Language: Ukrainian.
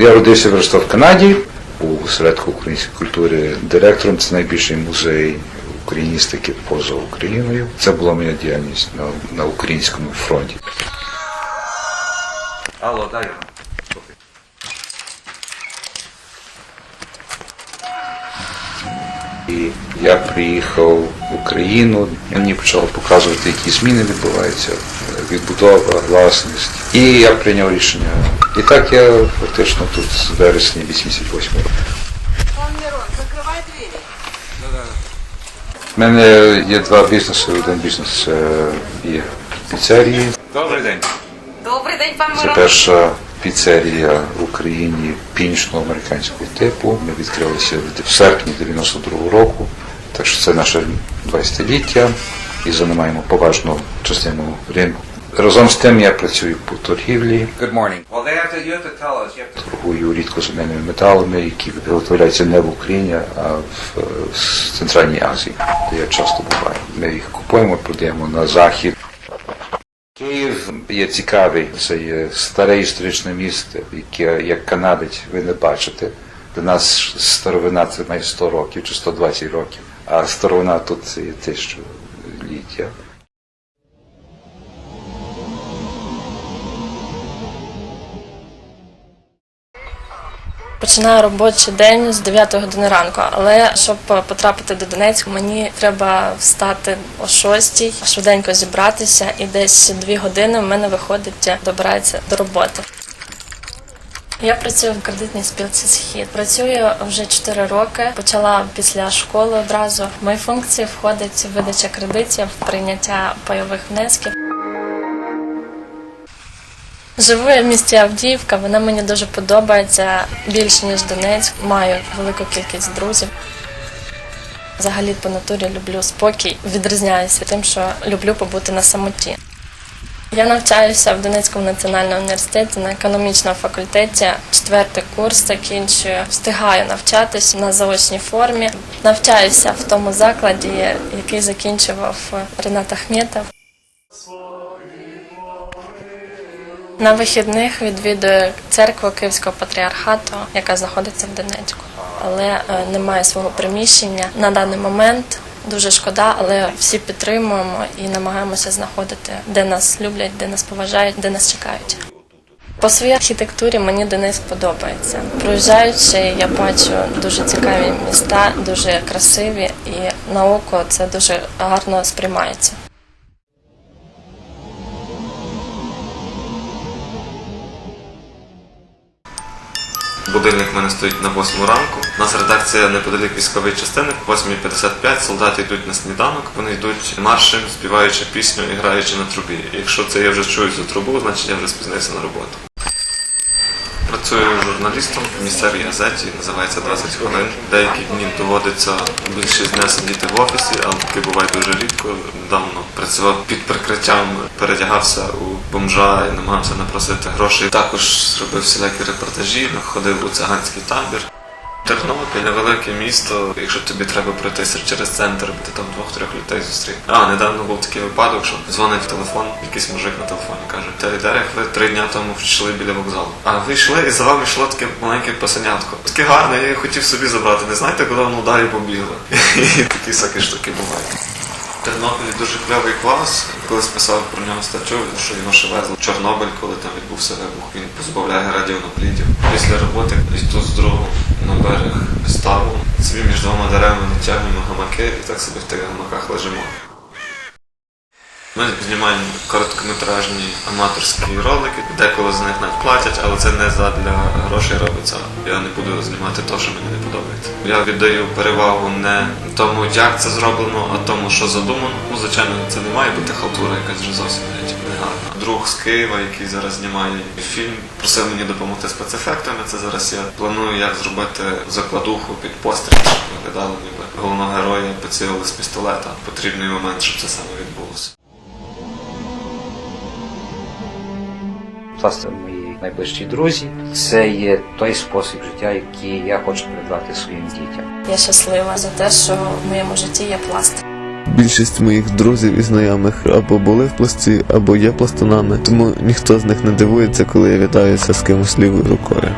Я родився і виростав в Канаді у осередку української культури директором. Це найбільший музей україністики поза Україною. Це була моя діяльність на, на українському фронті. Алло, дай. І я приїхав в Україну, мені почали показувати, які зміни відбуваються, відбудова, власність. І я прийняв рішення. І так я фактично тут з вересня 88 року. Пан Мирон, закривай двері. У мене є два бізнеси. Один бізнес е, є піцерії. Добрий день. Добрий день, пан Це перша піцерія в Україні північно-американського типу. Ми відкрилися в серпні 92-го року. Так що це наше 20-ліття і займаємо поважну частину ринку. Разом з тим я працюю по торгівлі, Good morning. Well, they have to, you have to tell us, you have to торгую рідкоземельними металами, які виготовляються не в Україні, а в е, с- Центральній Азії, де я часто буваю. Ми їх купуємо, продаємо на захід. Київ є цікавий, це є старе історичне місто, яке як канадець ви не бачите. Для нас старовина це має 100 років чи 120 років, а старовина тут є тисячоліття. Починаю робочий день з 9 години ранку, але щоб потрапити до Донецька, мені треба встати о 6, швиденько зібратися, і десь 2 години в мене виходить добирається до роботи. Я працюю в кредитній спілці Схід. Працюю вже 4 роки. Почала після школи одразу. В мої функції входить видача кредитів, прийняття пайових внесків. Живу я в місті Авдіївка, вона мені дуже подобається більше ніж Донецьк. Маю велику кількість друзів. Взагалі по натурі люблю спокій. Відрізняюся тим, що люблю побути на самоті. Я навчаюся в Донецькому національному університеті на економічному факультеті. Четвертий курс закінчую. Встигаю навчатись на заочній формі. Навчаюся в тому закладі, який закінчував Ренат Ахметов. На вихідних відвідую церкву Київського патріархату, яка знаходиться в Донецьку, але е, немає свого приміщення на даний момент. Дуже шкода, але всі підтримуємо і намагаємося знаходити, де нас люблять, де нас поважають, де нас чекають. По своїй архітектурі мені Донецьк подобається. Проїжджаючи, я бачу дуже цікаві міста, дуже красиві, і на око це дуже гарно сприймається. Будильник в мене стоїть на 8 ранку. У нас редакція неподалік військової частини. В 8.55 солдати йдуть на сніданок. Вони йдуть маршем, співаючи пісню і граючи на трубі. Якщо це я вже чую за трубу, значить я вже спізнився на роботу. Працюю журналістом в місцевій газеті, називається 20 хвилин. Деякі дні доводиться більшість дня сидіти в офісі, але таки буває дуже рідко. Недавно працював під прикриттям, передягався у бомжа і намагався напросити грошей. Також робив всілякі репортажі, ходив у циганський табір. Тернопіль невелике місто. Якщо тобі треба пройтися через центр, ти там двох-трьох людей зустрів. А недавно був такий випадок, що дзвонить телефон, якийсь мужик на телефоні каже: Та Дерек, ви три дня тому йшли біля вокзалу. А ви йшли і за вами йшло таке маленьке пасенятко. Таке гарне, я хотів собі забрати. Не знаєте, куди воно далі побігло? І такі всякі штуки бувають. В Тернополі дуже кльовий клас. Колись писав про нього статтю, що його ще везли в Чорнобиль, коли там відбувся вибух. Він позбавляє радіонаплідів. Після роботи йду з другу на берег ставу. Собі між двома деревами натягнемо гамаки і так собі в тих гамаках лежимо. Ми знімаємо короткометражні аматорські ролики, деколи за них навіть платять, але це не задля грошей робиться. Я не буду знімати те, що мені не подобається. Я віддаю перевагу не тому, як це зроблено, а тому, що задумано. Ну, звичайно, це не має бути халтура, якась вже зовсім геть не гарна. Друг з Києва, який зараз знімає фільм, просив мені допомогти спецефектами. Це зараз я планую, як зробити закладуху під постріл, щоб виглядало ніби головного героя поцілили з пістолета. Потрібний момент, щоб це саме відбулося. Власне, мої найближчі друзі. Це є той спосіб життя, який я хочу передати своїм дітям. Я щаслива за те, що в моєму житті є пластик. Більшість моїх друзів і знайомих або були в пласті, або є пластунами, тому ніхто з них не дивується, коли я вітаюся з кимось лівою рукою.